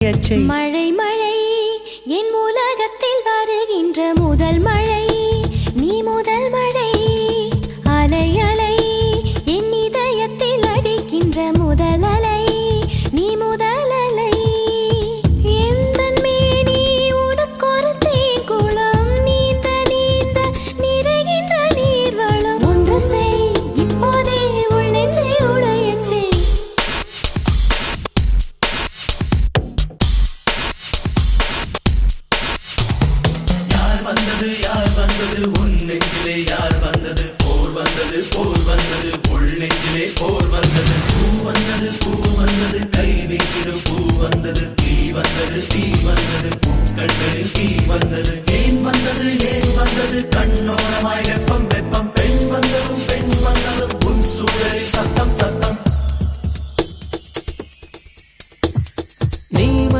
மழை மழை என் உலகத்தில் வருகின்ற முதல் மழை. நீ முதல் மழை அலை அலை என் இதயத்தில் அடிக்கின்ற முதல் அலை. வந்தது யார் வந்தது? உன் நெஞ்சிலே யார் வந்தது? போர் வந்தது போர் வந்தது. உள் நெஞ்சிலே போர் வந்தது. பூ வந்தது பூ வந்தது. கை வீசிடும் பூ வந்தது. தீ வந்தது தீ வந்தது. கண்களில் தீ வந்தது. ஏன் வந்தது? ஏன் வந்தது? கண்ணோரமாய் வெப்பம் வெப்பம். பெண் வந்ததும் பெண் வந்ததும். உன் சூழலில் சத்தம் சத்தம்.